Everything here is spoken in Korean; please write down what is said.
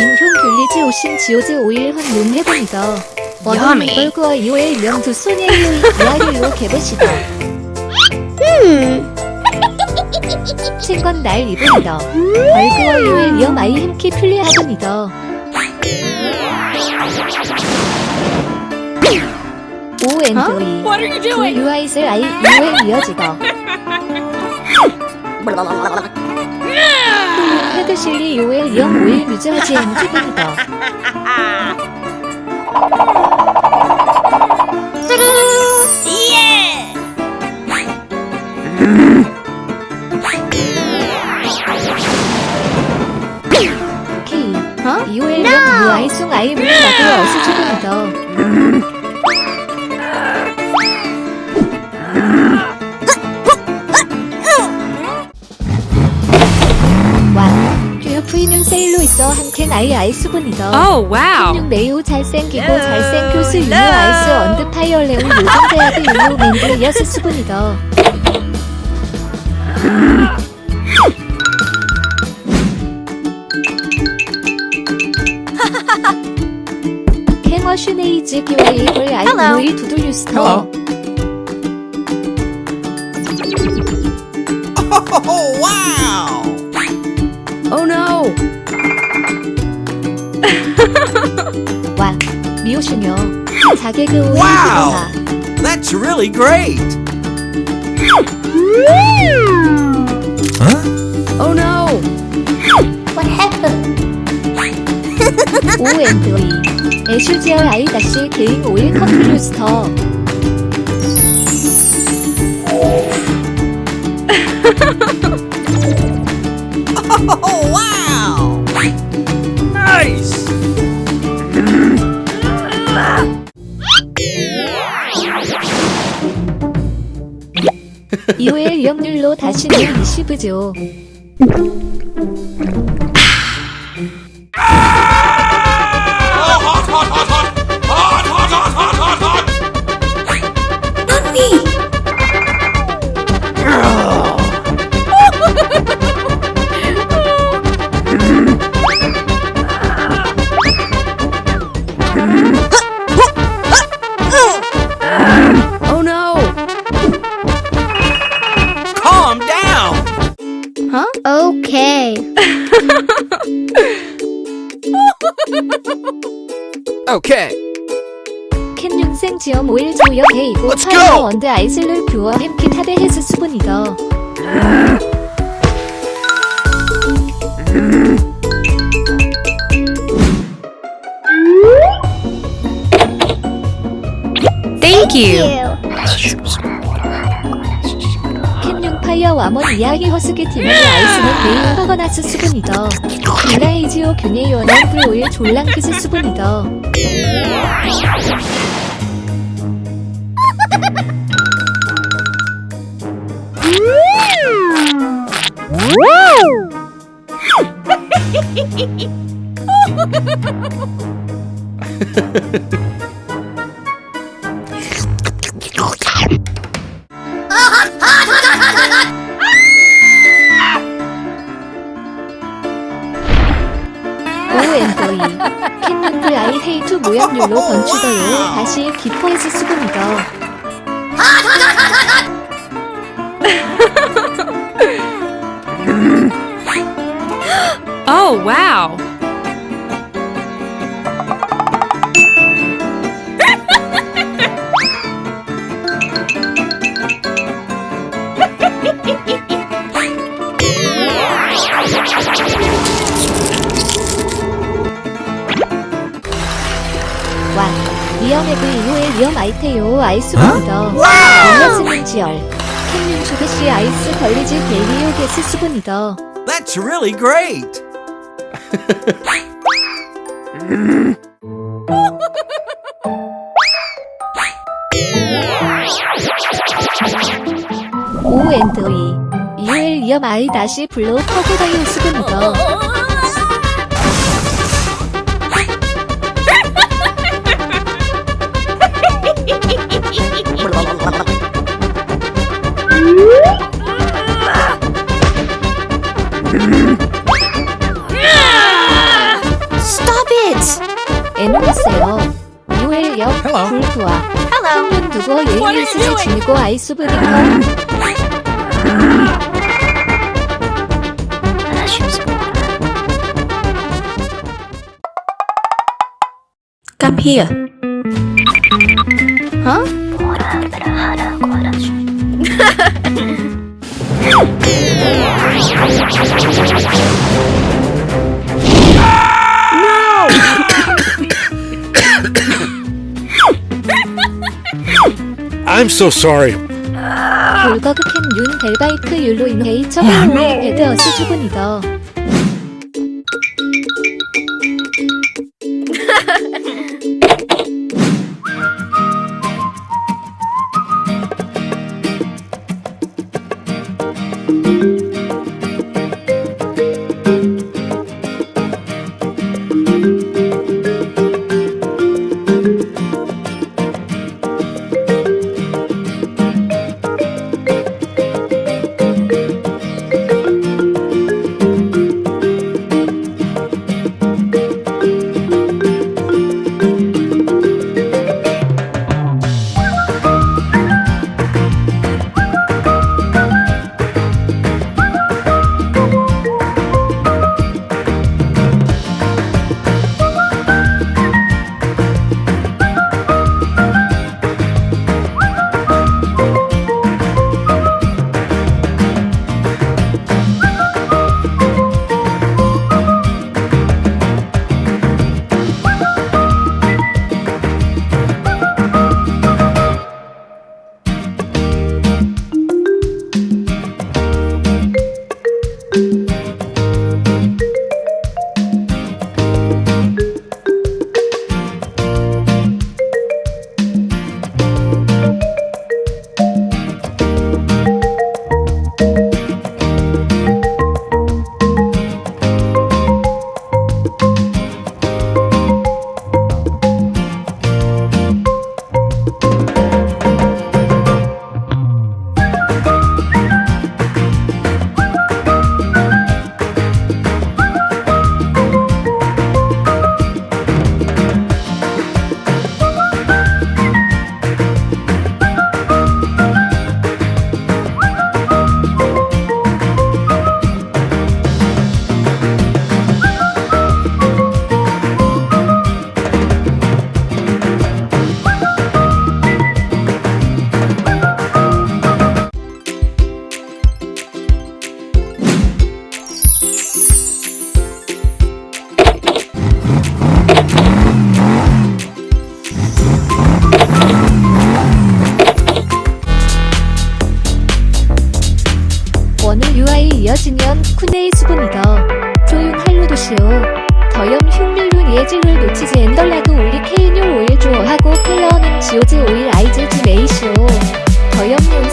인흉 귤리지 오신 지오즈 오일 헌 룸 해봅니다. 원은 Yummy. 벌그와 이오의 명두 소니의 유이 이아일로 개배시다. 친건 날 입은이다. 벌그와 이오의 위험 아이 힘키 플리하드니다. 오 앤드 이. What are you 그? 유아이슬 아이 이오에 이어지다. 헤드실리 요엘 이영 오일 뮤즈하지 엠티비이다. Yeah! K 어? 이오엘 영 유아이 숭 아이 문 나도 어수 조금이다. 아이 아이스 분이다. Oh, wow. 육 매우 잘생기고 잘생 교수 유유. 아이스 언드 파이어 레온 요즘 대학의 유유 맨드 여스 수분이다. 캥어 슈네이즈 아이 Hello. 두들 유스터. Hello. Oh, wow! 미오슈녀. 자개그 오일 와우. 기도하. That's really great! Huh? Oh, no. O&E 애슐지얼 아이다시 개인 오일 커플 루스터 이오엘 이역률로 다시는 리시브죠 Huh? Okay. Okay. 캔 윤생 지엄 오일 조역 헤이고 Let's 파이어! 원드 아이슬룰 뷰어 햄키 타데 헤스 수분이더 Thank you. 와몬 이야기 허스기 팀의 아이스는 메인 허거나스 수분이더. 블라이지오 균의 풀 오일 졸랑키스 수분이더 오앤더이. 캔윤 아이 헤이투 모양률로 건축어요 다시 기포헤스 수분이더. Oh, wow. 와 위험해그 이후의 위험 아이테요. 아이스분이더 몰라스는 지열 캔윤 조개씨 아이스 걸리지 벨리오 게스 수분이더. That's really great! 오앤더이. 이후의 위험 아이 다시 블로 퍼고다이오 수분이더 Hello. 불구와 캔윤 두고 예인을 쓰지 지니고 아이소브리커 Come here. 어? So sorry. 볼거그 캔윤 벨바이크 율로 인헤이처 오일 베드어스 주분이더 원을 노치즈 엔덜라그 올리 케이뉴 오일 주어하고 플러는 지오즈 오일 아이즈 주 메이시오 더영 영상 SEO 메뉴